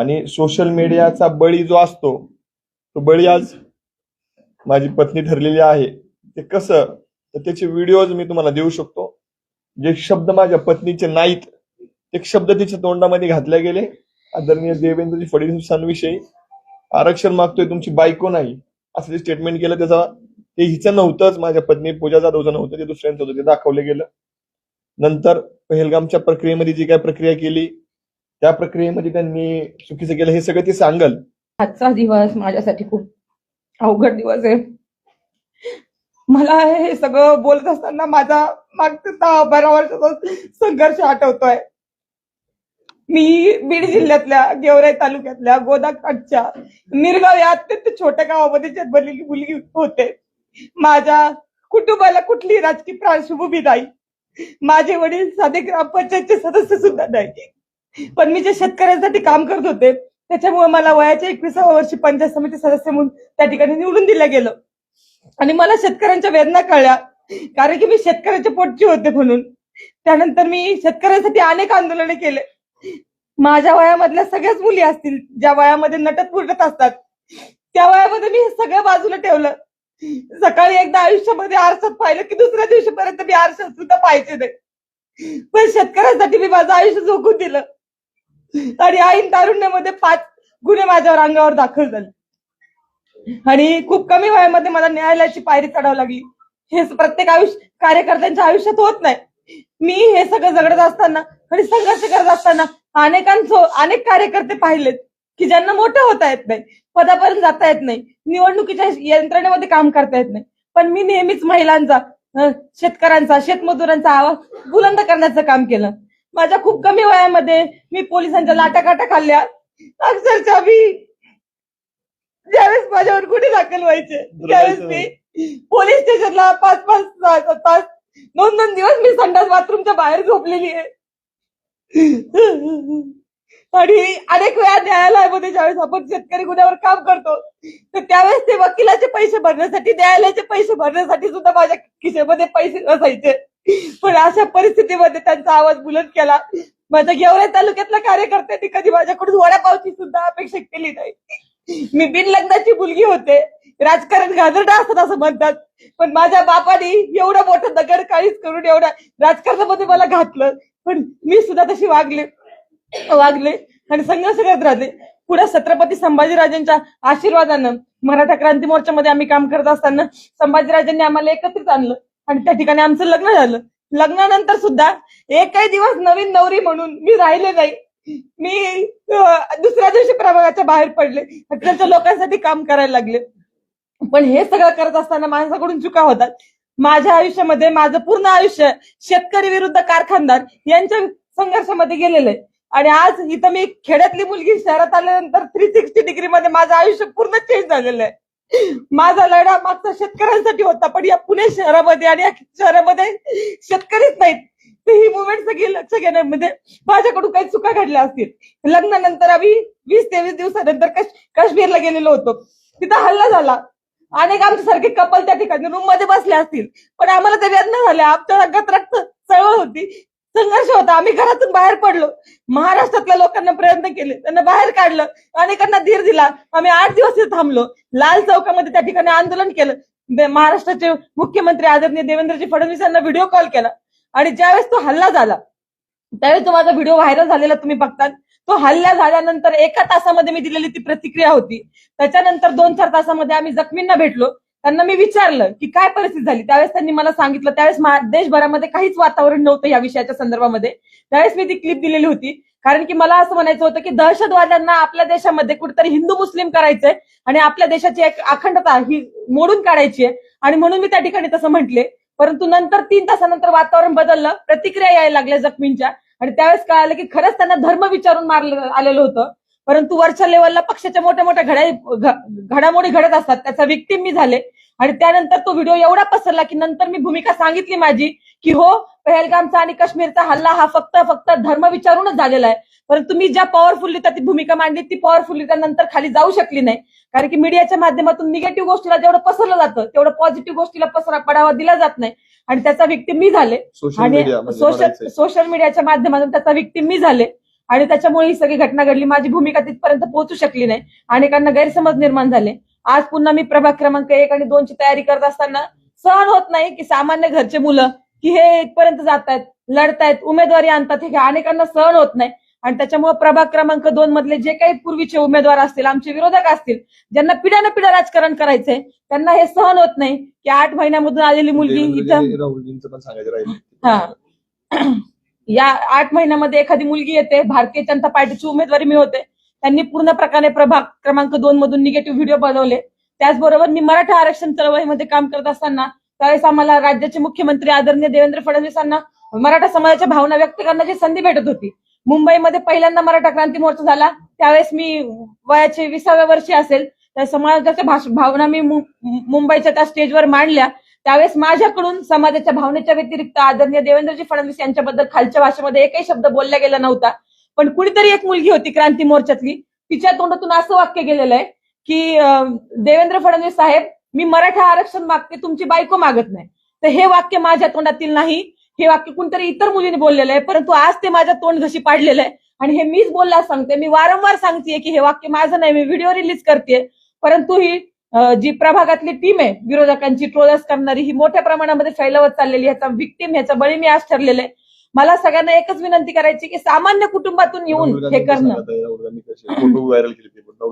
आणि सोशल मीडियाचा बळी जो असतो तो बळी आज माझी पत्नी ठरलेली आहे. ते कसं? तर त्याचे व्हिडिओज मी तुम्हाला देऊ शकतो. जे शब्द माझ्या पत्नीचे नाहीत ते शब्द तिच्या तोंडामध्ये घातले गेले. आदरणीय देवेंद्रजी फडणवीसांविषयी आरक्षण मागतोय तुमची बायको नाही. असं जे स्टेटमेंट केलं त्याचा ते हिचं नव्हतंच. माझ्या पत्नी पूजा जाधवचं नव्हतं ते दुसऱ्यांचं होतं ते दाखवलं गेलं. नंतर पहलगामच्या प्रक्रियेमध्ये जी काय प्रक्रिया केली त्या प्रक्रियेमध्ये त्यांनी चुकीचं केलं हे सगळं ते सांगल. आजचा दिवस माझ्यासाठी खूप अवघड दिवस आहे. मला हे सगळं बोलत असताना माझा मागच्या दहा बारा वर्षाचा संघर्ष आठवतोय. मी बीड जिल्ह्यातल्या गेवराई तालुक्यातल्या गोदाकाठच्या निरगाव या अत्यंत छोट्या गावामध्ये जन्मलेली मुलगी होते. माझ्या कुटुंबाला कुठलीही राजकीय पार्श्वभूमी नाही माझे वडील साधे ग्रामपंचायतचे सदस्य सुद्धा नाही पण मी जे शेतकऱ्यांसाठी काम करत होते त्याच्यामुळे मला वयाच्या एकविसाव्या वर्षी पंचायत समिती सदस्य म्हणून त्या ठिकाणी निवडून दिलं गेलं. आणि मला शेतकऱ्यांच्या वेदना कळल्या कारण की मी शेतकऱ्याच्या पोटची होते म्हणून. त्यानंतर मी शेतकऱ्यांसाठी अनेक आंदोलने केले. माझ्या वयामधल्या सगळ्याच मुली असतील ज्या वयामध्ये नटत फुटत असतात त्या वयामध्ये मी सगळं बाजूला ठेवलं. सकाळी एकदा आयुष्यामध्ये आरसात पाहिलं की दुसऱ्या दिवशीपर्यंत मी आरशात सुद्धा पाहिजे नाही. पण शेतकऱ्यांसाठी मी माझं आयुष्य झोकून दिलं. आणि आईन तारुण्यामध्ये पाच गुन्हे माझ्यावर अंगावर दाखल झाले. आणि खूप कमी वयामध्ये मला न्यायालयाची पायरी चढावं लागली. हे प्रत्येक आयुष्य कार्यकर्त्यांच्या आयुष्यात होत नाही. मी हे सगळं झगडत असताना आणि संघर्ष करत असताना अनेकांचं अनेक कार्यकर्ते पाहिलेत की ज्यांना मोठं होता येत नाही पदापर्यंत जाता येत नाही निवडणुकीच्या यंत्रणेमध्ये काम करता येत नाही. पण मी नेहमीच महिलांचा शेतकऱ्यांचा शेतमजुरांचा आवाज बुलंद करण्याचं काम केलं. माझ्या खूप कमी वयामध्ये मी पोलिसांच्या लाटाकाटा खाल्ल्या. अक्षरशः मी ज्यावेळेस माझ्यावर गुन्हे दाखल व्हायचे त्यावेळेस मी पोलीस स्टेशनला पाच पाच तास दोन दोन दिवस मी संडास बाथरूमच्या बाहेर झोपलेली आहे. आणि अनेक वेळा न्यायालयामध्ये ज्यावेळेस आपण शेतकरी गुन्ह्यावर काम करतो तर त्यावेळेस ते वकिलाचे पैसे भरण्यासाठी न्यायालयाचे पैसे भरण्यासाठी सुद्धा माझ्या खिशेमध्ये पैसे नसायचे. पण अशा परिस्थितीमध्ये त्यांचा आवाज बुलंद केला. माझ्या गेवराई तालुक्यातला कार्यकर्त्यांनी कधी माझ्याकडून वडापावची सुद्धा अपेक्षा केली नाही. मी बिन लग्नाची मुलगी होते. राजकारण घाणेरडं असत असं म्हणतात. पण माझ्या बापाने एवढं मोठं दगड काळीच करून एवढा राजकारणामध्ये मला घातलं. पण मी सुद्धा तशी वागले वागले आणि संघर्ष करत राहते. पुढे छत्रपती संभाजीराजांच्या आशीर्वादानं मराठा क्रांती मोर्चामध्ये आम्ही काम करत असताना संभाजीराजांनी आम्हाला एकत्रित आणलं. आणि त्या ठिकाणी आमचं लग्न झालं. लग्नानंतर सुद्धा एकही दिवस नवीन नवरी म्हणून मी राहिले नाही. मी दुसऱ्या दिवशी प्रभागाच्या बाहेर पडले. त्यांच्या लोकांसाठी काम करायला लागले. पण हे सगळं करत असताना माणसाकडून चुका होतात. माझ्या आयुष्यामध्ये माझं पूर्ण आयुष्य शेतकरी विरुद्ध कारखानदार यांच्या संघर्षामध्ये गेलेलं आहे. आणि आज इथं मी खेड्यातली मुलगी शहरात आल्यानंतर थ्री सिक्स्टी डिग्री मध्ये माझं आयुष्य पूर्ण चेंज झालेलं आहे. माझा लढा मागचा शेतकऱ्यांसाठी होता पण या पुणे शहरामध्ये आणि या शहरामध्ये शेतकरीच नाहीत. ही मुवमेंट सगळी लक्ष घेण्यामध्ये म्हणजे माझ्याकडून काही चुका घडल्या असतील. लग्नानंतर आम्ही वीस तेवीस दिवसानंतर काश्मीरला गेलेलो होतो. तिथं हल्ला झाला. अनेक आमच्यासारखे कपल त्या ठिकाणी रूममध्ये बसले असतील. पण आम्हाला ते वेदना झाल्या. आमच्या अंगात रक्त चळवळ होती. संघर्ष होता. आम्ही घरातून बाहेर पडलो. महाराष्ट्रातल्या लोकांना प्रयत्न केले. त्यांना बाहेर काढलं. अनेकांना धीर दिला. आम्ही आठ दिवस थांबलो. लाल चौकामध्ये त्या ठिकाणी आंदोलन केलं. महाराष्ट्राचे मुख्यमंत्री आदरणीय देवेंद्रजी फडणवीस यांना व्हिडिओ कॉल केला. आणि ज्यावेळेस तो हल्ला झाला त्यावेळेस तो माझा व्हिडिओ व्हायरल झालेला तुम्ही बघतात तो हल्ला झाल्यानंतर एका तासामध्ये मी दिलेली ती प्रतिक्रिया होती. त्याच्यानंतर दोन चार तासामध्ये आम्ही जखमींना भेटलो. त्यांना मी विचारलं की काय परिस्थिती झाली? त्यावेळेस त्यांनी मला सांगितलं त्यावेळेस देशभरामध्ये काहीच वातावरण नव्हतं या विषयाच्या संदर्भामध्ये. त्यावेळेस मी ती क्लिप दिलेली होती. कारण की मला असं म्हणायचं होतं की दहशतवाद्यांना आपल्या देशामध्ये कुठेतरी हिंदू मुस्लिम करायचंय आणि आपल्या देशाची एक अखंडता ही मोडून काढायची आहे. आणि म्हणून मी त्या ठिकाणी तसं म्हटले. परंतु नंतर तीन तासानंतर वातावरण बदललं प्रतिक्रिया यायला लागल्या जखमींच्या. आणि त्यावेळेस कळालं की खरंच त्यांना धर्म विचारून मारलं आलेलं होतं. परंतु वरच्या लेवलला पक्षाच्या मोठ्या मोठ्या घड्या घडामोडी घडत असतात. त्याचा विक्टीम मी झाले. आणि त्यानंतर तो व्हिडिओ एवढा पसरला की नंतर मी भूमिका सांगितली माझी की हो पहलगामचा आणि काश्मीरचा हल्ला हा फक्त फक्त धर्म विचारूनच झालेला आहे. परंतु मी ज्या पॉवरफुलरित्या ती भूमिका मांडली ती पॉवरफुलरित्या नंतर खाली जाऊ शकली नाही. कारण की मीडियाच्या माध्यमातून निगेटिव्ह गोष्टीला जेवढं पसरलं जातं तेवढं पॉझिटिव्ह गोष्टीला पसरा पडावा दिला जात नाही. आणि त्याचा विक्टीम मी झाले. आणि सोशल सोशल मीडियाच्या माध्यमातून त्याचा विक्टीम मी झाले. आणि त्याच्यामुळे ही सगळी घटना घडली. माझी भूमिका तिथपर्यंत पोहोचू शकली नाही. अनेकांना गैरसमज निर्माण झाले. आज पुन्हा मी प्रभाग क्रमांक एक आणि दोनची तयारी करत असताना सहन होत नाही की सामान्य घरचे मुलं की हे इथपर्यंत जात आहेत लढतायत उमेदवारी आणतात हे अनेकांना सहन होत नाही आणि त्याच्यामुळे प्रभाग क्रमांक दोन मधले जे काही पूर्वीचे उमेदवार असतील आमचे विरोधक असतील ज्यांना पिढ्यानं पिढ्या राजकारण करायचंय त्यांना हे सहन होत नाही की आठ महिन्यामधून आलेली मुलगी इथं हा. या आठ महिन्यामध्ये एखादी मुलगी येते भारतीय जनता पार्टीची उमेदवारी मिळवते त्यांनी पूर्ण प्रकारे प्रभाग क्रमांक दोन मधून निगेटिव्ह व्हिडिओ बनवले. त्याचबरोबर मी मराठा आरक्षण चळवळीमध्ये काम करत असताना त्यावेळेस आम्हाला राज्याचे मुख्यमंत्री आदरणीय देवेंद्र फडणवीसांना मराठा समाजाच्या भावना व्यक्त करण्याची संधी भेटत होती. मुंबईमध्ये पहिल्यांदा मराठा क्रांती मोर्चा झाला. त्यावेळेस मी वयाचे विसाव्या वर्षी असेल. त्या समाजाच्या भावना मी मुंबईच्या त्या स्टेजवर मांडल्या. त्यावेळेस माझ्याकडून समाजाच्या भावनेच्या व्यतिरिक्त आदरणीय देवेंद्रजी फडणवीस यांच्याबद्दल खालच्या भाषेमध्ये एकही शब्द बोलला गेला नव्हता. पण कुणीतरी एक मुलगी होती क्रांती मोर्चातली. तिच्या तोंडातून असं वाक्य गेलेलं आहे की देवेंद्र फडणवीस साहेब मी मराठा आरक्षण मागते तुमची बायको मागत नाही. तर हे वाक्य माझ्या तोंडातील नाही. हे वाक्य कोणतरी इतर मुलीने बोललेलं आहे परंतु आज ते माझ्या तोंड घशी पाडलेलं आहे. आणि हे मीच बोलला सांगते मी वारंवार सांगतेय की हे वाक्य माझं नाही मी व्हिडिओ रिलीज करते परंतु ही जी प्रभागातली टीम आहे विरोधकांची ट्रोलर्स करणारी ही मोठ्या प्रमाणामध्ये फैलवत चाललेली ह्याचा विक्टीम ह्याचा बळी मी आज ठरलेले आहे. मला सगळ्यांना एकच विनंती करायची की सामान्य कुटुंबातून येऊन हे करणं.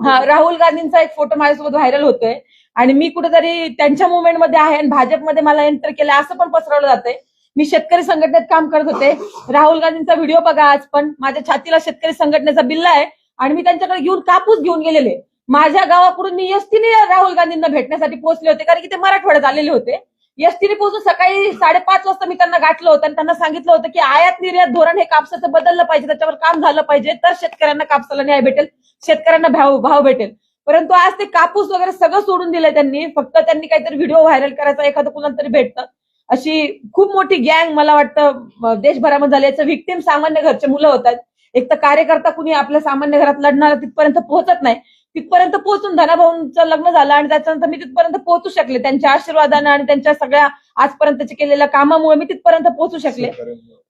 हा. राहुल गांधींचा एक फोटो माझ्यासोबत व्हायरल होतोय. आणि मी कुठेतरी त्यांच्या मुवमेंटमध्ये आहे आणि भाजपमध्ये मला एंटर केलं असं पण पसरवलं जातंय. मी शेतकरी संघटनेत काम करत होते. राहुल गांधींचा व्हिडिओ बघा आज पण. माझ्या छातीला शेतकरी संघटनेचा बिल्ला आहे. आणि मी त्यांच्याकडे घेऊन कापूस घेऊन गेलेले. माझ्या गावाकडून मी एसटीने राहुल गांधींना भेटण्यासाठी पोहोचले होते कारण की ते मराठवाड्यात आलेले होते. एसटीने पोहोचून सकाळी साडेपाच वाजता मी त्यांना गाठलं होतं आणि त्यांना सांगितलं होतं की आयात निर्यात धोरण हे कापसाचं बदललं पाहिजे त्याच्यावर काम झालं पाहिजे तर शेतकऱ्यांना कापसाला न्याय भेटेल शेतकऱ्यांना भाव भाव भेटेल. परंतु आज ते कापूस वगैरे सगळं सोडून दिलंय त्यांनी फक्त त्यांनी काहीतरी व्हिडिओ व्हायरल करायचा एखादं कुणाला तरी भेटतं. अशी खूप मोठी गँग मला वाटतं देशभरामध्ये झाली. याचं व्हिक्टीम सामान्य घरचे मुलं होतात. एक तर कार्यकर्ता कुणी आपल्या सामान्य घरात लढणारा तिथपर्यंत पोहोचत नाही. तिथपर्यंत पोहोचून धनाभाऊंचं लग्न झालं आणि त्याच्यानंतर मी तिथपर्यंत पोहोचू शकले. त्यांच्या आशीर्वादानं आणि त्यांच्या सगळ्या आजपर्यंतच्या केलेल्या कामामुळे मी तिथपर्यंत पोहोचू शकले.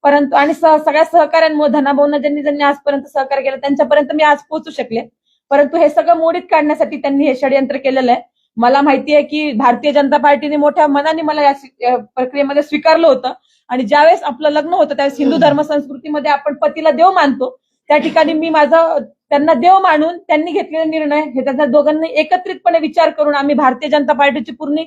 परंतु आणि सगळ्या सहकाऱ्यांमुळे धनाभाऊंना ज्यांनी ज्यांनी आजपर्यंत सहकार्य केलं त्यांच्यापर्यंत मी आज पोहोचू शकले. परंतु हे सगळं मोडीत काढण्यासाठी त्यांनी हे षडयंत्र केलेलं आहे. मला माहिती आहे की भारतीय जनता पार्टीने मोठ्या मनाने मला या प्रक्रियेमध्ये स्वीकारलं होतं. आणि ज्यावेळेस आपलं लग्न होतं त्यावेळेस हिंदू धर्म संस्कृतीमध्ये आपण पतीला देव मानतो. त्या ठिकाणी मी माझं त्यांना देव मानून त्यांनी घेतलेले निर्णय हे त्याचा दोघांनी एकत्रितपणे विचार करून आम्ही भारतीय जनता पार्टीची पूर्ण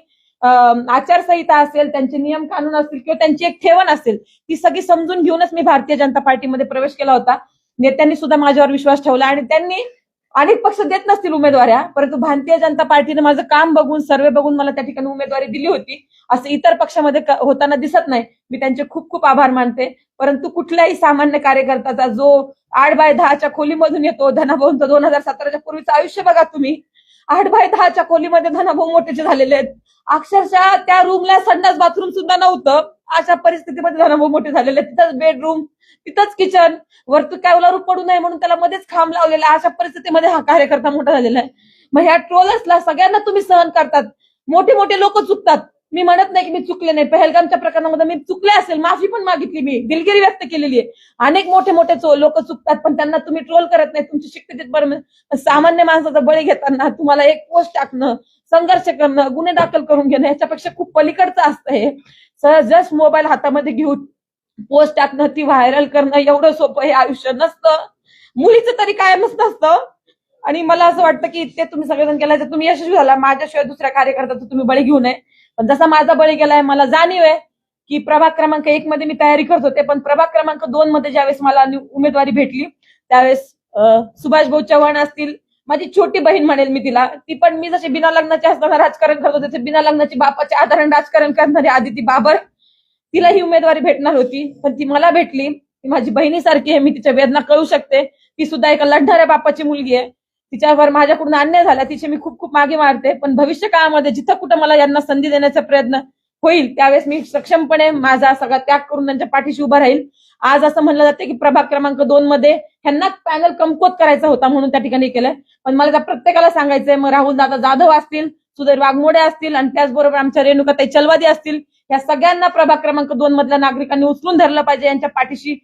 आचारसंहिता असेल त्यांचे नियम कानून असतील किंवा त्यांची एक ठेवण असेल ती सगळी समजून घेऊनच मी भारतीय जनता पार्टीमध्ये प्रवेश केला होता. नेत्यांनी सुद्धा माझ्यावर विश्वास ठेवला आणि त्यांनी अनेक पक्ष देत नसतील उमेदवाऱ्या परंतु भारतीय जनता पार्टीने माझं काम बघून सर्वे बघून मला त्या ठिकाणी उमेदवारी दिली होती. असं इतर पक्षामध्ये होताना दिसत नाही. मी त्यांचे खूप खूप आभार मानते. परंतु कुठल्याही सामान्य कार्यकर्त्याचा जो आठ बाय दहाच्या खोलीमधून येतो धनाभाऊंचा दोन हजार सतराच्या पूर्वीचं आयुष्य बघा तुम्ही. आठ बाय दहाच्या खोलीमध्ये धनाभाऊ मोठेचे झालेले आहेत. अक्षरशः त्या रूमला संडास बाथरूम सुद्धा नव्हतं. अशा परिस्थितीमध्ये धनाभाऊ मोठे झालेले तिथंच बेडरूम तिथंच किचन वरतून काय पडू नये म्हणून त्याला मध्येच खांब लावलेला आहे. अशा परिस्थितीमध्ये हा कार्यकर्ता मोठा झालेला आहे. मग ह्या ट्रोलर्सला सगळ्यांना तुम्ही सहन करतात. मोठे मोठे लोक चुकतात. मी म्हणत नाही की मी चुकले नाही. पहलगामच्या प्रकरणामध्ये मी चुकले असेल माफी पण मागितली मी दिलगिरी व्यक्त केलेली आहे. अनेक मोठे मोठे लोक चुकतात पण त्यांना तुम्ही ट्रोल करत नाही. तुमची शिकते बरं. सामान्य माणसाचा बळी घेताना तुम्हाला एक पोस्ट टाकणं संघर्ष करणं गुन्हे दाखल करून घेणं याच्यापेक्षा खूप पलीकडचं असतं हे. सहज जस्ट मोबाईल हातामध्ये घेऊन पोस्ट टाकणं ती व्हायरल करणं एवढं सोपं हे आयुष्य नसतं. मुलीचं तरी कायमच नसतं. आणि मला असं वाटतं की ते तुम्ही सगळेजण केलं तर तुम्ही यशस्वी झाला. माझ्याशिवाय दुसऱ्या कार्यकर्त्याचा तुम्ही बळी घेऊ नये. पण जसा माझा बळी गेलाय मला जाणीव आहे की प्रभाग क्रमांक एक मध्ये मी तयारी करत होते. पण प्रभाग क्रमांक दोन मध्ये ज्यावेळेस मला उमेदवारी भेटली त्यावेळेस सुभाष भाऊ चव्हाण असतील माझी छोटी बहीण म्हणेल मी तिला. ती पण मी जसे बिना लग्नाचे असताना राजकारण करत होते तसे बिना लग्नाची बापाचे आधारण राजकारण करणारी आदिती बाबर तिला ही उमेदवारी भेटणार होती. पण ती मला भेटली. ती माझी बहिणीसारखी आहे. मी तिच्या वेदना कळू शकते. ती सुद्धा एका लढणाऱ्या बापाची मुलगी आहे. तिच्यावर माझ्याकडून अन्याय झाला. तिचे मी खूप खूप मागे मारते. पण भविष्य काळामध्ये जिथं कुठं मला यांना संधी देण्याचा प्रयत्न होईल त्यावेळेस मी सक्षमपणे माझा सगळा त्याग करून त्यांच्या पाठीशी उभा राहील. आज असं म्हणलं जातं की प्रभाग क्रमांक दोन मध्ये ह्यांना पॅनल कमकुवत करायचा होता म्हणून त्या ठिकाणी केलंय पण मला त्या प्रत्येकाला सांगायचंय मग राहुल दादा जाधव असतील सुधीर वाघमोडे असतील आणि त्याचबरोबर आमच्या रेणुकाताई चलवादी असतील या सगळ्यांना प्रभाग क्रमांक दोन मधल्या नागरिकांनी उचलून धरलं पाहिजे यांच्या पाठीशी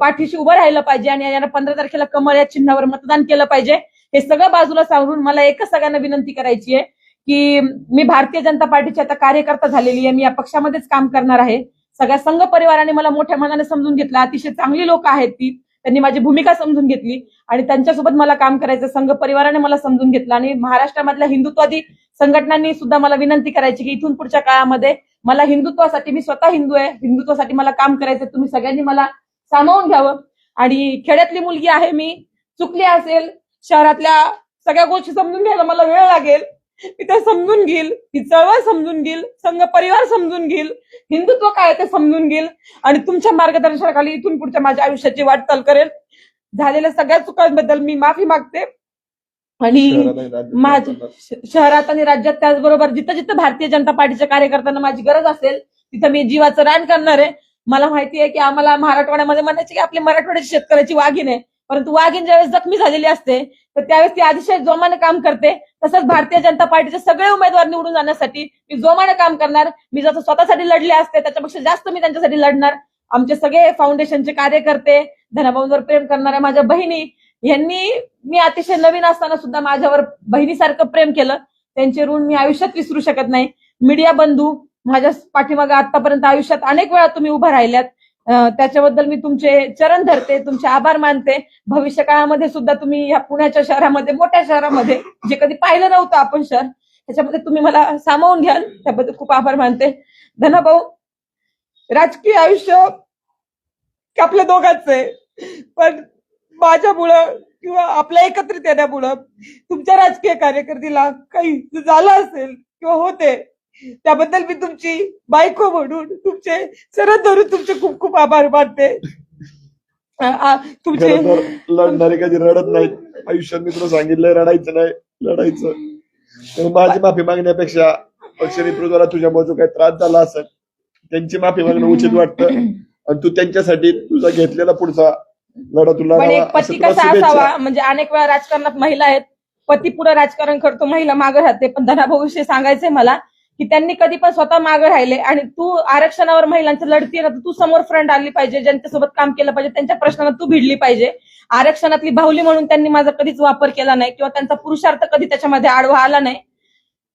पाठीशी उभं राहिलं पाहिजे आणि यांना पंधरा तारखेला कमळ या चिन्हावर मतदान केलं पाहिजे. हे सगळं बाजूला सांगून मला एकच सगळ्यांना विनंती करायची आहे की मी भारतीय जनता पार्टीची आता कार्यकर्ता झालेली आहे मी या पक्षामध्येच काम करणार आहे. सगळ्या संघ परिवाराने मला मोठ्या मनाने समजून घेतलं. अतिशय चांगली लोक आहेत ती. त्यांनी माझी भूमिका समजून घेतली. आणि त्यांच्यासोबत मला काम करायचं संघ परिवाराने मला समजून घेतलं. आणि महाराष्ट्रामधल्या हिंदुत्वादी संघटनांनी सुद्धा मला विनंती करायची की इथून पुढच्या काळामध्ये मला हिंदुत्वासाठी मी स्वतः हिंदू आहे. हिंदुत्वासाठी मला काम करायचं तुम्ही सगळ्यांनी मला सामावून घ्यावं. आणि खेड्यातली मुलगी आहे मी. चुकली असेल शहरातल्या सगळ्या गोष्टी समजून घ्यायला मला वेळ लागेल. मी त्या समजून घेईल ही चळवळ समजून घेईल संघ परिवार समजून घेईल हिंदुत्व काय आहे ते समजून घेईल आणि तुमच्या मार्गदर्शनाखाली इथून पुढच्या माझ्या आयुष्याची वाटचाल करेल. झालेल्या सगळ्या चुकांबद्दल मी माफी मागते. आणि शहरात आणि राज्यात माझ- करतात. श- शहरात आणि राज्यात त्याचबरोबर जिथं जिथं भारतीय जनता पार्टीच्या कार्यकर्त्यांना माझी गरज असेल तिथं मी जीवाचं रान करणार आहे. मला माहिती आहे की आम्हाला मराठवाड्यामध्ये म्हणायचे की आपली मराठवाड्याची शेतकऱ्याची वाघीण आहे परंतु वाघीण ज्यावेळेस जखमी झालेली असते तर त्यावेळेस ती अतिशय जोमानं काम करते. तसंच भारतीय जनता पार्टीचे सगळे उमेदवार निवडून जाण्यासाठी मी जोमानं काम करणार. मी जसं स्वतःसाठी लढले असते त्याच्यापेक्षा जास्त मी त्यांच्यासाठी लढणार. आमचे सगळे फाउंडेशनचे कार्यकर्ते धनाभाऊंवर प्रेम करणाऱ्या माझ्या बहिणी यांनी मी अतिशय नवीन असताना सुद्धा माझ्यावर बहिणीसारखं प्रेम केलं. त्यांचे ऋण मी आयुष्यात विसरू शकत नाही. मीडिया बंधू माझ्या पाठीमागे आतापर्यंत आयुष्यात अनेक वेळा तुम्ही उभा राहिल्यात. त्याच्याबद्दल मी तुमचे चरण धरते तुमचे आभार मानते. भविष्य काळामध्ये सुद्धा तुम्ही या पुण्याच्या शहरामध्ये मोठ्या शहरामध्ये जे कधी पाहिलं नव्हतं आपण शहर त्याच्यामध्ये तुम्ही मला सामावून घ्याल. त्याबद्दल खूप आभार मानते. धनाभाऊ राजकीय आयुष्य आपल्या दोघांच आहे पण माझ्यामुळं किंवा आपल्या एकत्रित येण्यामुळं तुमच्या राजकीय कार्यकर्तीला काही झालं असेल किंवा होते त्याबद्दल मी तुमची बायको म्हणून तुमचे सरळ धरून तुमचे खूप खूप आभार मानते. तुमचे लढणारे कधी रडत नाहीत. आयुष्यात मी तुला सांगितलंय रडायचं नाही लढायचं. माझी माफी मागण्यापेक्षा पक्षनेतृत्वाला तुझ्यामुळे जो काही त्रास झाला असेल त्यांची माफी मागणं उचित वाटतं आणि तू त्यांच्यासाठी तुझा घेतलेला पुढचा लढा तुला पती कसा. असावा? म्हणजे अनेक वेळा राजकारणात महिला आहेत. पती पुढे राजकारण करतो महिला मागे राहते. पण धनाभाऊ विषयी सांगायचंय मला की त्यांनी कधी पण स्वतः मागे राहिले आणि तू आरक्षणावर महिलांची लढती ना तर तू समोर फ्रंट आली पाहिजे ज्यांच्यासोबत काम केलं पाहिजे त्यांच्या प्रश्नांना तू भिडली पाहिजे. आरक्षणातली बाहुली म्हणून त्यांनी माझा कधीच वापर केला नाही किंवा त्यांचा पुरुषार्थ कधी त्याच्यामध्ये आडवा आला नाही.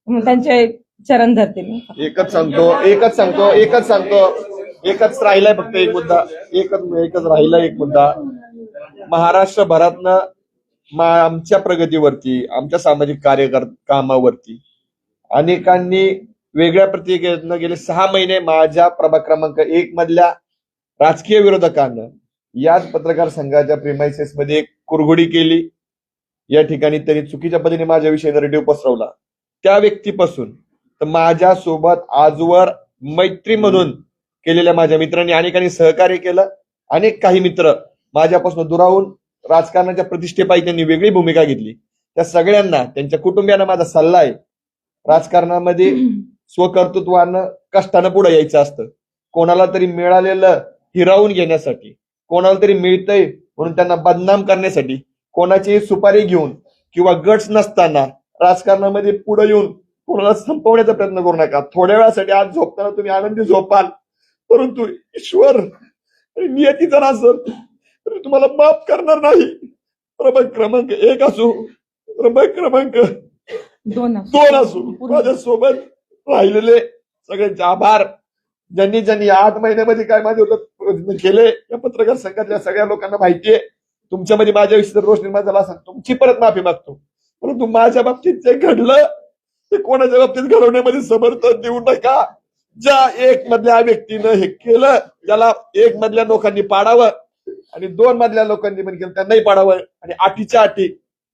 त्यांचे चरण धरते मी एकच सांगतो एकच सांगतो एकच सांगतो. एकच राहिलाय फक्त एक मुद्दा. एकच एकच राहिला एक मुद्दा. महाराष्ट्र भरातनं आमच्या प्रगतीवरती आमच्या सामाजिक कार्यकर कामावरती अनेकांनी वेगळ्या प्रतिक्रियेतनं गेले सहा महिने माझ्या प्रभाग क्रमांक एक मधल्या राजकीय विरोधकांना याच पत्रकार संघाच्या प्रिमायसेस मध्ये एक कुरघोडी केली. या ठिकाणी त्यांनी चुकीच्या पद्धतीने माझ्याविषयी नरेटिव्ह पसरवला. त्या व्यक्तीपासून तर माझ्या सोबत आजवर मैत्री म्हणून केलेल्या माझ्या मित्रांनी अनेकांनी सहकार्य केलं. अनेक काही मित्र माझ्यापासून दुरावून राजकारणाच्या प्रतिष्ठेपायी त्यांनी वेगळी भूमिका घेतली. त्या सगळ्यांना त्यांच्या कुटुंबियांना माझा सल्ला आहे. राजकारणामध्ये स्वकर्तृत्वानं कष्टानं पुढे यायचं असतं. कोणाला तरी मिळालेलं हिरावून घेण्यासाठी कोणाला तरी मिळतंय म्हणून त्यांना बदनाम करण्यासाठी कोणाची सुपारी घेऊन किंवा गट्स नसताना राजकारणामध्ये पुढे येऊन कोणाला संपवण्याचा प्रयत्न करू नका. थोड्या वेळासाठी आज झोपताना तुम्ही आनंदी झोपाल. परंतु ईश्वर आणि नियतीचा असेल तरी तुम्हाला माफ करणार नाही. प्रभाग क्रमांक एक असो प्रभाग क्रमांक दोन असो. दोन असो. माझ्या सोबत राहिलेले. सगळ्यांचे आभार. ज्यांनी ज्यांनी या आठ महिन्यामध्ये काय माझे प्रयत्न केले या पत्रकार संघातल्या सगळ्या लोकांना माहितीये. तुमच्यामध्ये माझ्याविषयी जर रोष निर्माण झाला असेल तुमची परत माफी मागतो. परंतु माझ्या बाबतीत जे घडलं ते कोणाच्या बाबतीत घडवण्यामध्ये समर्थन देऊ नका. ज्या एक मधल्या व्यक्तीनं हे केलं त्याला एक मधल्या लोकांनी पाडावं आणि दोन मधल्या लोकांनी पण केलं त्यांनाही पाडावं आणि आठीच्या आठी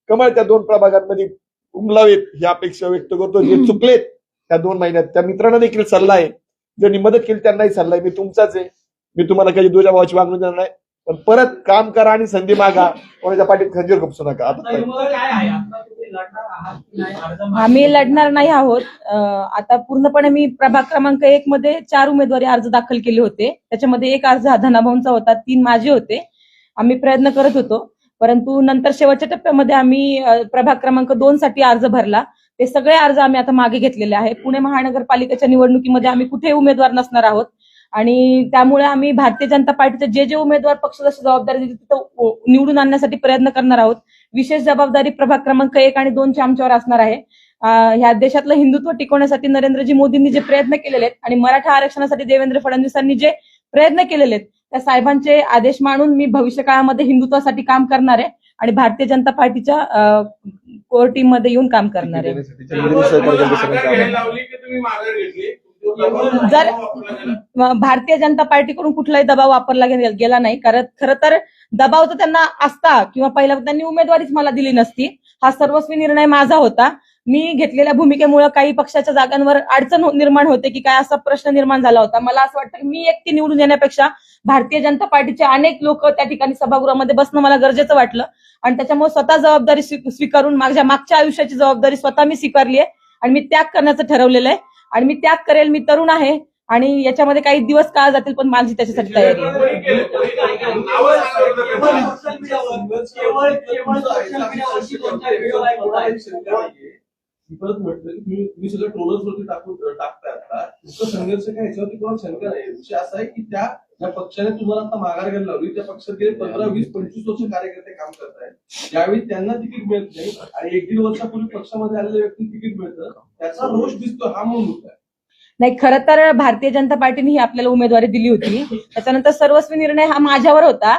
कमळ त्या दोन प्रभागांमध्ये उमलावेत ही अपेक्षा व्यक्त करतो. जे चुकलेत त्या दोन महिन्यात त्या मित्रांना देखील सल्ला आहे. ज्यांनी मदत केली त्यांनाही सल्ला आहे. मी तुमचाच आहे. मी तुम्हाला काही दोजा भावाची वागणूक देणार नाही. पण परत काम करा आणि संधी मागा. कोणाच्या पाठीत खंजीर खुपसू नका. आता काय? काय आहे? आता तुम्ही लढणार आहात की नाही? अर्ज मागे- आम्ही लढणार नाही आहोत. आता पूर्णपणे मी प्रभाग क्रमांक एक मध्ये चार उमेदवारी अर्ज दाखल केले होते. त्याच्यामध्ये एक अर्ज हा धनाभाऊंचा होता. तीन माझे होते. आम्ही प्रयत्न करत होतो. परंतु नंतर शेवटच्या टप्प्यामध्ये आम्ही प्रभाग क्रमांक दोन साठी अर्ज भरला. ते सगळे अर्ज आम्ही आता मागे घेतलेले आहे पुणे महानगरपालिकेच्या निवडणुकीमध्ये आम्ही कुठे उमेदवार नसणार आहोत. आणि त्यामुळे आम्ही भारतीय जनता पार्टीचे जे जे उमेदवार पक्ष जशी जबाबदारी दिली तिथं निवडून आणण्यासाठी प्रयत्न करणार आहोत. विशेष जबाबदारी प्रभाग क्रमांक एक आणि दोनची आमच्यावर असणार आहे. ह्या देशातलं हिंदुत्व टिकवण्यासाठी नरेंद्रजी मोदींनी जे प्रयत्न केलेले आहेत आणि मराठा आरक्षणासाठी देवेंद्र फडणवीसांनी जे प्रयत्न केलेले आहेत त्या साहेबांचे आदेश मानून मी भविष्य काळामध्ये हिंदुत्वासाठी काम करणार आहे. आणि भारतीय जनता पार्टीच्या कोर टीममध्ये येऊन काम करणार आहे. जर- भारतीय जनता पार्टीकडून कुठलाही दबाव वापरला गेला नाही. कारण खरं तर दबाव तर त्यांना असता किंवा पहिला त्यांनी उमेदवारीच मला दिली नसती. हा सर्वस्वी निर्णय माझा होता. मी घेतलेल्या भूमिकेमुळे काही पक्षाच्या जागांवर अडचण हो- निर्माण होते की काय असा प्रश्न निर्माण झाला होता. मला असं वाटतं की मी एकटी निवडून येण्यापेक्षा भारतीय जनता पार्टीचे अनेक लोक त्या ठिकाणी सभागृहामध्ये बसणं मला गरजेचं वाटलं. आणि त्याच्यामुळे स्वतः जबाबदारी स्वीकारून माझ्या मागच्या आयुष्याची जबाबदारी स्वतः मी स्वीकारली आहे. आणि मी त्याग करण्याचं ठरवलेलं आहे. आणि मी त्याग करेल मी तरुण आहे. आणि याच्यामध्ये काही दिवस काळ जातील पण माझी त्याच्यासाठी तयारी आहे. मी परत म्हटलं की तुम्ही तुम्ही सगळं ट्रोलर्स वरती टाकून टाकताय आता. तुमचा संघर्ष काय याच्यावरती कोणाला शंका नाही. विषय असा आहे की त्या ज्या पक्षाने तुम्हाला आता माघार घ्यायला लावली त्या पक्षात गेले पंधरा वीस पंचवीस वर्ष कार्यकर्ते काम करतायत. ज्यावेळी त्यांना तिकीट मिळत नाही आणि एक दीड वर्षापूर्वी पक्षामध्ये आलेल्या व्यक्ती तिकीट मिळतं त्याचा रोष दिसतो हा मूळ मुद्दा आहे नाही खरं तर भारतीय जनता पार्टीने ही आपल्याला उमेदवारी दिली होती. त्याच्यानंतर सर्वस्वी निर्णय हा माझ्यावर होता.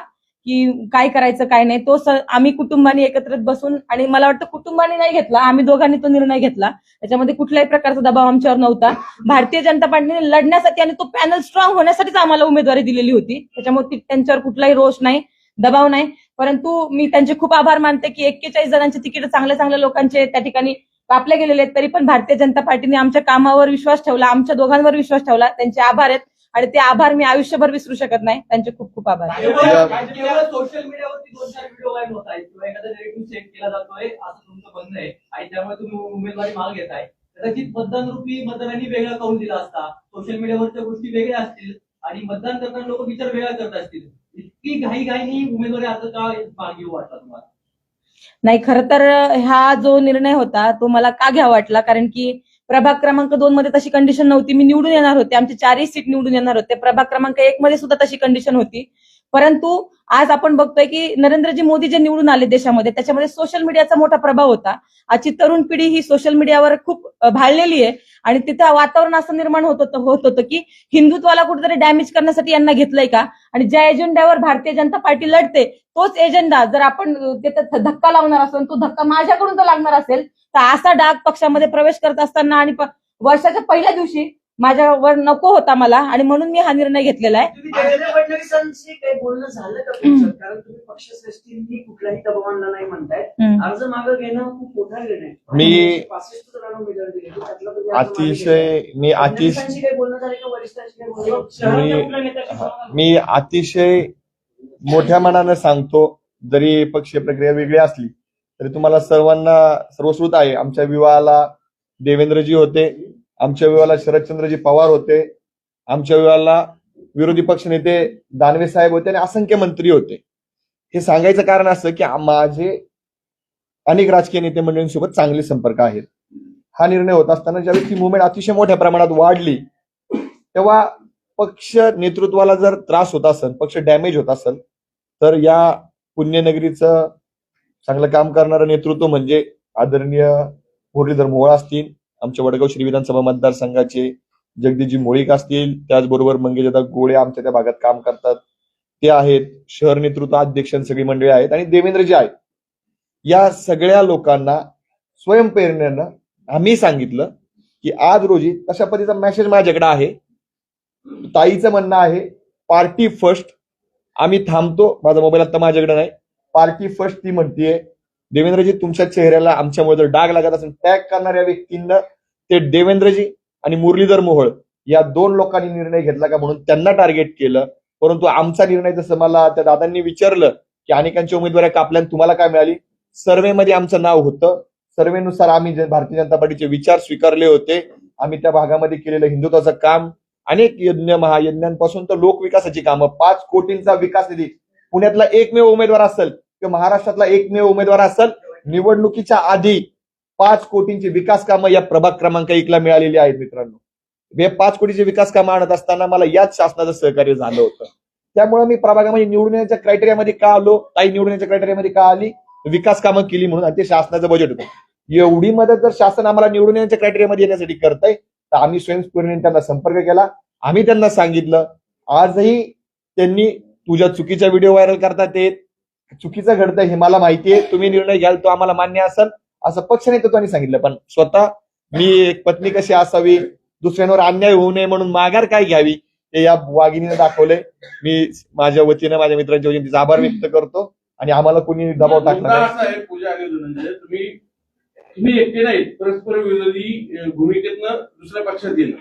की काय करायचं काय नाही. तो आम्ही कुटुंबाने एकत्रित बसून आणि मला वाटतं कुटुंबाने नाही घेतला आम्ही दोघांनी तो निर्णय घेतला. त्याच्यामध्ये कुठल्याही प्रकारचा दबाव आमच्यावर नव्हता. भारतीय जनता पार्टीने लढण्यासाठी आणि तो पॅनल स्ट्रॉंग होण्यासाठीच आम्हाला उमेदवारी दिलेली होती. त्याच्यामुळे त्यांच्यावर कुठलाही रोष नाही दबाव नाही. परंतु मी त्यांचे खूप आभार मानते की एक्केचाळीस जणांचे तिकीट चांगल्या चांगल्या लोकांचे त्या ठिकाणी कापले गेलेले आहेत. तरी पण भारतीय जनता पार्टीने आमच्या कामावर विश्वास ठेवला आमच्या दोघांवर विश्वास ठेवला. त्यांचे आभार आहेत. आणि ते आभार मी आयुष्यभर विसरू शकत नाही. त्यांचे खूप खूप आभार. सोशल मीडियावरती दोन चार व्हिडिओ होत आहेत. किंवा एखादा नेरेटिव्ह सेट केला जातोय असं तुमचं म्हणणं आहे. आणि त्यामुळे तुम्ही उमेदवारी माग घेताय. कदाचित मतदान रूपी मतदारांनी वेगळा कौल दिला असता. सोशल मीडियावरच्या गोष्टी वेगळ्या असतील. आणि मतदान करताना लोक विचार वेगळा करत असतील. इतकी घाई घाईनी उमेदवारी अर्ज का मागे येऊ वाटला तुम्हाला? नाही खरं तर हा जो निर्णय होता तो मला का घ्यावा वाटला? कारण की प्रभाग क्रमांक दोन मध्ये तशी कंडिशन नव्हती. मी निवडून येणार होते. आमचे चारही सीट निवडून येणार होते. प्रभाग क्रमांक एक मध्ये सुद्धा तशी कंडिशन होती. परंतु आज आपण बघतोय की नरेंद्रजी मोदी जे निवडून आले देशामध्ये त्याच्यामध्ये सोशल मीडियाचा मोठा प्रभाव होता. आजची तरुण पिढी ही सोशल मीडियावर खूप भाळलेली आहे. आणि तिथं वातावरण असं निर्माण होत होतं होत होतं की हिंदुत्वाला कुठेतरी डॅमेज करण्यासाठी यांना घेतलंय का? आणि ज्या एजेंड्यावर भारतीय जनता पार्टी लढते तोच एजेंडा जर आपण तिथं धक्का लावणार असेल तो धक्का माझ्याकडून जर लागणार असेल तर असा डाग पक्षामध्ये प्रवेश करत असताना आणि वर्षाच्या पहिल्या दिवशी माझ्यावर नको होता मला आणि म्हणून मी हा निर्णय घेतलेला आहे. तुम्ही देवेंद्र फडणवीसांशी काही बोलणं झालं का तुमचं? कारण तुम्ही पक्षश्रेष्ठींनी कुठलाही दबाव आणला नाही म्हणताय. हम्म. अर्ज मागं घेणं खूप मोठा निर्णय मी- पासष्ट जणांना उमेदवारी दिली. होती, त्यातला तुम्ही अर्ज मागे अतिशय मी. अतिशय फडणवीसांशी काही बोलणं झालं का? वरिष्ठांशी काही बोलणं कुठल्या नेत्याशी? मी अतिशय मोठ्या मनानं सांगतो जरी पक्षीय प्रक्रिया वेगळी असली तरी तुम्हाला सर्वांना सर्वश्रुत आहे. आमच्या विवाहाला देवेंद्रजी होते. आमच्या विवाहाला शरदचंद्रजी पवार होते. आमच्या विवाहाला विरोधी पक्षनेते दानवे साहेब होते आणि असंख्य मंत्री होते. हे सांगायचं कारण असं की माझे अनेक राजकीय नेते मंडळींसोबत चांगले संपर्क आहेत. हा निर्णय होत असताना ज्यावेळी ती मुवमेंट अतिशय मोठ्या प्रमाणात वाढली तेव्हा पक्ष नेतृत्वाला जर त्रास होत असेल पक्ष डॅमेज होत असेल तर या पुण्यनगरीचं चांगलं काम करणारं नेतृत्व म्हणजे आदरणीय मुरलीधर मोहोळ असतील आमच्या वडगाव श्री विधानसभा मतदारसंघाचे जगदीजी मोळीक असतील त्याचबरोबर मंगेशदा गोळे आमच्या त्या भागात काम करतात. ते आहेत शहर नेतृत्व अध्यक्ष सगळी मंडळी आहेत आणि देवेंद्रजी आहेत. या सगळ्या लोकांना स्वयंप्रेरणेनं आम्ही सांगितलं की आज रोजी तशा पद्धतीचा मेसेज माझ्याकडे आहे. ताईचं म्हणणं आहे पार्टी फर्स्ट आम्ही थांबतो माझा मोबाईल आता माझ्याकडे नाही. पार्टी फर्स्ट ती म्हणतीये. देवेंद्रजी तुमच्या चेहऱ्याला आमच्यामुळे जर डाग लागत असेल टॅग करणाऱ्या व्यक्तींना ते देवेंद्रजी आणि मुरलीधर मोहोळ या दोन लोकांनी निर्णय घेतला का म्हणून त्यांना टार्गेट केलं. परंतु आमचा निर्णय जसं मला त्या दादांनी विचारलं की अनेकांच्या उमेदवारी कापल्या तुम्हाला काय मिळाली? सर्वेमध्ये आमचं नाव होतं. सर्वेनुसार आम्ही जे भारतीय जनता पार्टीचे विचार स्वीकारले होते. आम्ही त्या भागामध्ये केलेलं हिंदुत्वाचं काम. अनेक यज्ञ महायज्ञांपासून तर लोकविकासाची कामं. पाच कोटींचा विकास निधी. पुण्यातला एकमेव उमेदवार असेल किंवा महाराष्ट्रातला एकमेव उमेदवार असेल निवडणुकीच्या आधी पाच कोटींची विकास कामं या प्रभाग क्रमांक एकला मिळालेली आहेत मित्रांनो. हे पाच कोटीची विकास कामं आणत असताना मला याच शासनाचं सहकार्य झालं होतं. त्यामुळे मी प्रभागामध्ये निवडून येण्याच्या क्रायटेरियामध्ये का आलो? काही निवडून येण्याच्या क्रायटेरियामध्ये का आली? विकास कामं केली म्हणून आणि ते शासनाचं बजेट होतं. एवढी मदत जर शासन आम्हाला निवडून येण्याच्या क्रायटेरियामध्ये येण्यासाठी करतंय तर आम्ही स्वयंस्फूर्तीने त्यांना संपर्क केला. आम्ही त्यांना सांगितलं आजही त्यांनी तुझ्या चुकीच्या व्हिडिओ व्हायरल करतात ते. चुकीचं घडतं हे मला माहिती आहे. तुम्ही निर्णय घ्याल तो आम्हाला मान्य असेल. असं पक्ष नेतृत्वाने सांगितलं पण स्वतः मी एक पत्नी कशी असावी दुसऱ्यांवर अन्याय होऊ नये म्हणून माघार काय घ्यावी ते या वाघिणीने दाखवलंय. मी माझ्या वतीनं माझ्या मित्रांच्या वतीने तिचा आभार व्यक्त करतो आणि आम्हाला कोणी दबाव टाकणार मुद्दा नाही. पूजा धनंजय तुम्ही तुम्ही एकटे नाहीत परस्पर विरोधी भूमिकेतनं दुसऱ्या पक्षात गेला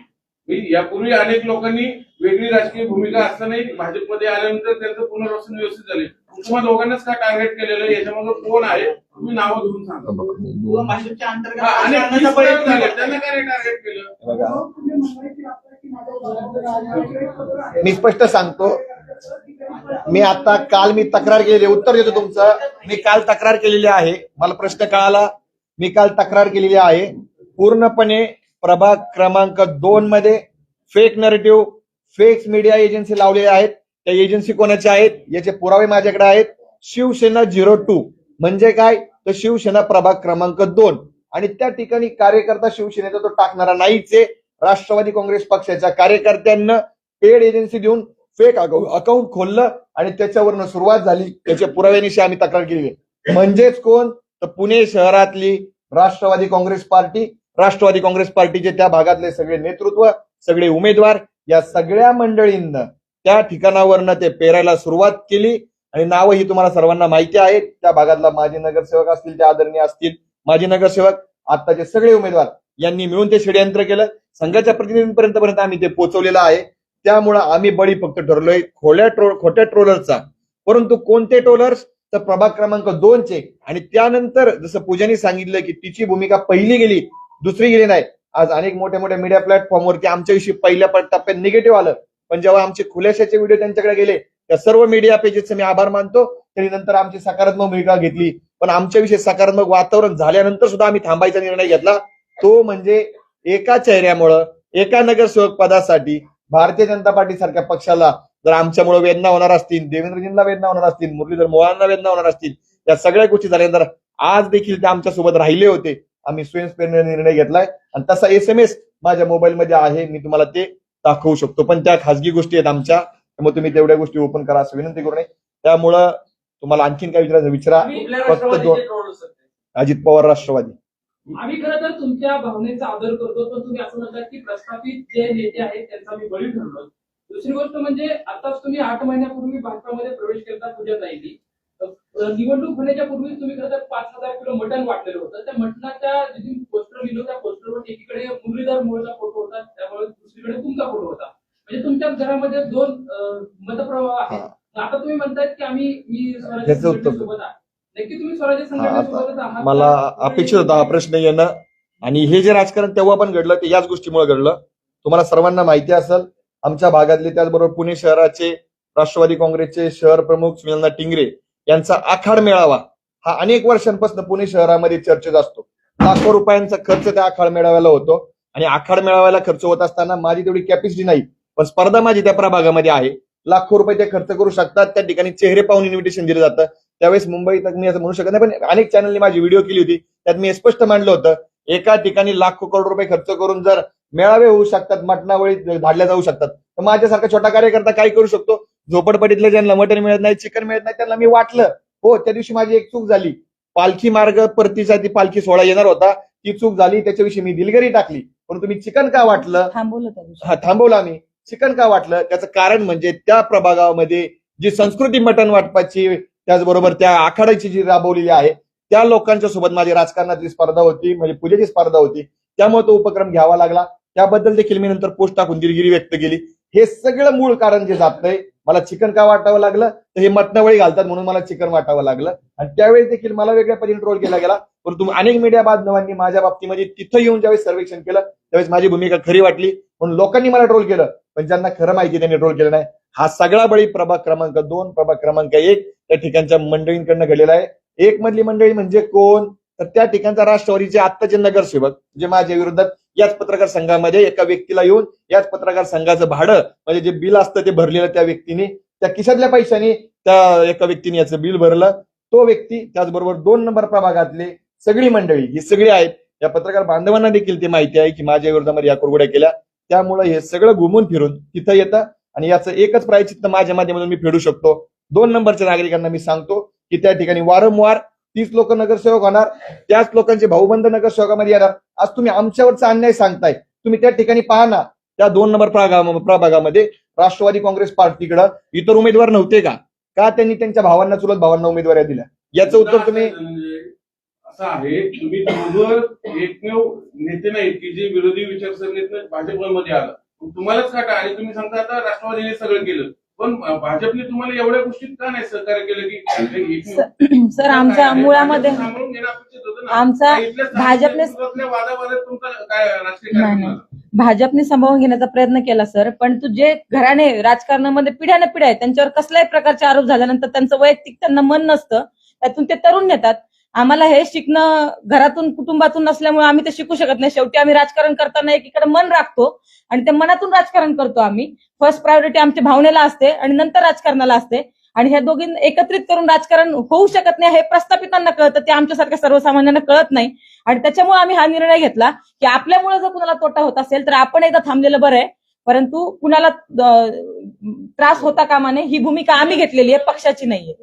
मी यापूर्वी अनेक लोकांनी वेगळी राजकीय भूमिका असतानाही भाजपमध्ये आल्यानंतर त्यांचं पुनर्वसन व्यवस्थित झाले. तुम्हाला दोघांनाच का टार्गेट केलेलं आहे? याच्यामध्ये कोण आहे? तुम्ही नावं घेऊन सांगा. भाजपच्या अंतर्गत हा, झाले. त्यांना काय टार्गेट केलं? बघा. मी स्पष्ट सांगतो. मी आता काल मी तक्रार केली. उत्तर देतो तुमचं. मी काल तक्रार केलेली आहे. मला प्रश्न कळाला. मी काल तक्रार केलेली आहे. पूर्णपणे प्रभाग क्रमांक दोन मध्ये fake narrative fake media agency लावलेल्या आहेत. त्या एजन्सी कोणाच्या आहेत? याचे पुरावे माझ्याकडे आहेत. शिवसेना झिरो टू म्हणजे काय? तर शिवसेना प्रभाग क्रमांक दोन. आणि त्या ठिकाणी कार्यकर्ता शिवसेनेचा तो टाकणारा नाहीच आहे. राष्ट्रवादी काँग्रेस पक्षाच्या कार्यकर्त्यांना पेड एजन्सी देऊन फेक अकाउंट खोललं आणि त्याच्यावरनं सुरुवात झाली. त्याच्या पुराव्यानिशी आम्ही तक्रार केली म्हणजेच कोण? तर पुणे शहरातली राष्ट्रवादी काँग्रेस पार्टी राष्ट्रवादी काँग्रेस पार्टीचे त्या भागातले सगळे नेतृत्व सगळे उमेदवार या सगळ्या मंडळींना त्या ठिकाणावरनं ते पेरायला सुरुवात केली. आणि नावं ही तुम्हाला सर्वांना माहिती आहेत. त्या भागातला माजी नगरसेवक असतील त्या आदरणीय असतील. माजी नगरसेवक आताचे सगळे उमेदवार यांनी मिळून ते षडयंत्र केलं. संघाच्या प्रतिनिधींपर्यंत पर्यंत आम्ही ते पोहोचवलेलं आहे. त्यामुळं आम्ही बळी फक्त ठरलोय खोल्या ट्रो खोट्या ट्रोलरचा. परंतु कोणते ट्रोलर्स? तर प्रभाग क्रमांक दोनचे. आणि त्यानंतर जसं पूजानी सांगितलं की तिची भूमिका पहिली गेली दुसरी गेली नाही. आज अनेक मोठ्या मोठ्या मीडिया प्लॅटफॉर्मवरती आमच्याविषयी पहिल्या टप्प्यात निगेटिव्ह आलं. पण जेव्हा आमचे खुल्याशाचे व्हिडिओ त्यांच्याकडे गेले त्या सर्व मीडिया पेजेसचे मी आभार मानतो. त्यांनी नंतर आमची सकारात्मक भूमिका घेतली. पण आमच्याविषयी सकारात्मक वातावरण झाल्यानंतर सुद्धा आम्ही थांबायचा निर्णय घेतला. तो म्हणजे एका चेहऱ्यामुळं एका नगरसेवक पदासाठी भारतीय जनता पार्टी सारख्या पक्षाला जर आमच्यामुळे वेदना होणार असतील देवेंद्रजींना वेदना होणार असतील मुरलीधर मोहनला वेदना होणार असतील या सगळ्या गोष्टी झाल्यानंतर आज देखील ते आमच्यासोबत राहिले होते. आम्ही स्वयंस्फूर्तीने निर्णय घेतलाय. आणि तसा एस एम एस माझ्या मोबाईलमध्ये आहे मी तुम्हाला ते दाखवू शकतो. पण त्या खासगी गोष्टी आहेत आमच्या त्यामुळे तुम्ही तेवढ्या गोष्टी ओपन करा असं विनंती करू नये. त्यामुळं तुम्हाला आणखीन काय विचारायचं विचारा. फक्त दोन? अजित पवार राष्ट्रवादी. आम्ही खरं तर तुमच्या भावनेचा आदर करतो पण तुम्ही असं म्हणतात की प्रस्थापित जे नेते आहेत त्यांचा मी बळी ठरलो. दुसरी गोष्ट म्हणजे आताच तुम्ही आठ महिन्यापूर्वी भाजपामध्ये प्रवेश केला पूजा जाईल निवडणूक होण्याच्या पूर्वी तुम्ही खरं तर पाच हजार किलो मटण वाटलेलं होतं. त्या मटणाच्या जे पोस्टर लिहिलं त्या पोस्टरवर एकीकडे मुरलीधर मोहचा फोटो होता त्यामुळे दुसरीकडे तुमचा फोटो होता. म्हणजे तुमच्या घरामध्ये दोन मतप्रवाह आहेत. आता तुम्ही म्हणतायत की आम्ही मी स्वराज्य आहे नक्की तुम्ही स्वराज्य आता संघटनेसोबत आहात मला? अपेक्षित होता हा प्रश्न येणं. आणि हे जे राजकारण तेव्हा पण घडलं ते याच गोष्टीमुळे घडलं. तुम्हाला सर्वांना माहिती असेल आमच्या भागातले त्याचबरोबर पुणे शहराचे राष्ट्रवादी काँग्रेसचे शहर प्रमुख सुनीलना टिंगरे यांचा आखाड मेळावा. हा अनेक वर्षांपासून पुणे शहरामध्ये चर्चेत असतो. लाखो रुपयांचा खर्च त्या आखाड मेळाव्याला होतो. आणि आखाड मेळाव्याला खर्च होत असताना माझी तेवढी कॅपॅसिटी नाही पण स्पर्धा माझी त्या प्रभागामध्ये आहे. लाखो रुपये ते खर्च करू शकतात. त्या ठिकाणी चेहरे पाहून इन्व्हिटेशन दिलं जातं. त्यावेळेस मुंबईत मी असं म्हणू शकत नाही पण अनेक चॅनलनी माझी व्हिडिओ केली होती. त्यात मी स्पष्ट मांडलं होतं. एका ठिकाणी लाखो करोड रुपये खर्च करून जर मेळावे होऊ शकतात मटणावळी धाडल्या जाऊ शकतात तर माझ्यासारखा छोटा कार्यकर्ता काय करू शकतो? झोपडपट्टीतल्या ज्यांना मटण मिळत नाही चिकन मिळत नाही त्यांना मी वाटलं हो त्या दिवशी माझी एक चूक झाली. पालखी मार्ग परतीचा ती पालखी सोहळा येणार होता. ती चूक झाली त्याच्याविषयी मी दिलगिरी टाकली. परंतु मी चिकन का वाटलं. हा थांबवलं आम्ही चिकन का वाटलं? त्याचं कारण म्हणजे त्या प्रभागामध्ये जी संस्कृती मटण वाटपाची त्याचबरोबर त्या आखाड्याची जी राबवलेली आहे त्या लोकांच्या सोबत माझी राजकारणातली स्पर्धा होती म्हणजे पूजेची स्पर्धा होती. त्यामुळे तो उपक्रम घ्यावा लागला. त्याबद्दल देखील मी नंतर पोस्ट टाकून दिलगिरी व्यक्त केली. हे सगळं मूळ कारण जे जातंय मला चिकन का वाटावं लागलं? तर हे मटणावळी घालतात म्हणून मला चिकन वाटावं लागलं. आणि त्यावेळी देखील मला वेगळ्या पद्धतीने ट्रोल केला गेला. परंतु अनेक मीडिया बांधवांनी माझ्या बाबतीमध्ये तिथं येऊन ज्यावेळेस सर्वेक्षण केलं त्यावेळेस माझी भूमिका खरी वाटली. म्हणून लोकांनी मला ट्रोल केलं पण ज्यांना खरं माहिती त्यांनी ट्रोल केलं नाही. हा सगळा बळी प्रभाग क्रमांक दोन प्रभाग क्रमांक एक त्या ठिकाणच्या मंडळींकडनं घडलेला आहे. एक मधली मंडळी म्हणजे कोण? तर त्या ठिकाणचा राष्ट्रवादीचे आत्ताचे नगरसेवक जे माझ्या विरोधात याच पत्रकार संघामध्ये एका व्यक्तीला येऊन याच पत्रकार संघाचं भाडं म्हणजे जे बिल असतं ते भरलेलं त्या व्यक्तीने त्या खिशातल्या पैशाने त्या एका व्यक्तीने याचं बिल भरलं. तो व्यक्ती त्याचबरोबर दोन नंबर प्रभागातले सगळी मंडळी ही सगळी आहेत. या पत्रकार बांधवांना देखील ते माहिती आहे की माझ्या विरोधामध्ये या कुरगुड्या केल्या. त्यामुळे हे सगळं घुमून फिरून तिथं येतं आणि याचं एकच प्रायचित्त माझ्या माध्यमातून मी फेडू शकतो. दोन नंबरच्या नागरिकांना मी सांगतो की त्या ठिकाणी वारंवार तीस लोक नगरसेवक होणार त्याच लोकांचे भाऊबंद नगरसेवकामध्ये येणार. आज तुम्ही आमच्यावरचा अन्याय सांगताय. तुम्ही त्या ठिकाणी पहा ना त्या दोन नंबर प्रभागा- प्रभागामध्ये राष्ट्रवादी काँग्रेस पार्टीकडं इतर उमेदवार नव्हते का? का त्यांनी त्यांच्या भावांना चुलत भावांना उमेदवाऱ्या दिल्या? याचं उत्तर तुम्ही धनंजय, असं आहे तुम्ही दोघं एकमेव नेते नाहीत की जे विरोधी विचारसरणीतनं भाजपमध्ये आलं. तुम्हालाच काटा आणि तुम्ही सांगता आता राष्ट्रवादीने सगळं केलं. पण भाजपने तुम्हाला एवढ्या गोष्टीत का नाही सहकार्य केलं की सर आमच्या मुळामध्ये. आमचा भाजपने-? भाजपने सांभाळून घेण्याचा प्रयत्न केला सर पण तू जे घराने राजकारणामध्ये पिढ्याने पिढ्या आहेत त्यांच्यावर कसल्याही प्रकारचे आरोप झाल्यानंतर त्यांचं वैयक्तिक त्यांना मन नसतं त्यातून ते तरुण नेतात आम्हाला हे शिकणं घरातून कुटुंबातून नसल्यामुळे आम्ही ते शिकू शकत नाही. शेवटी आम्ही राजकारण करताना एकीकडे मन राखतो आणि ते मनातून राजकारण करतो आम्ही. फर्स्ट प्रायोरिटी आमच्या भावनेला असते आणि नंतर राजकारणाला असते. आणि ह्या दोघी एकत्रित करून राजकारण होऊ शकत नाही हे प्रस्थापितांना कळतं. ते आमच्यासारख्या सर्वसामान्यांना कळत नाही. आणि त्याच्यामुळे आम्ही हा निर्णय घेतला की आपल्यामुळे जर कुणाला तोटा होत असेल तर आपण एकदा थांबलेलं बरं आहे. परंतु कुणाला त्रास होता कामा नये. ही भूमिका आम्ही घेतलेली आहे पक्षाची नाहीये.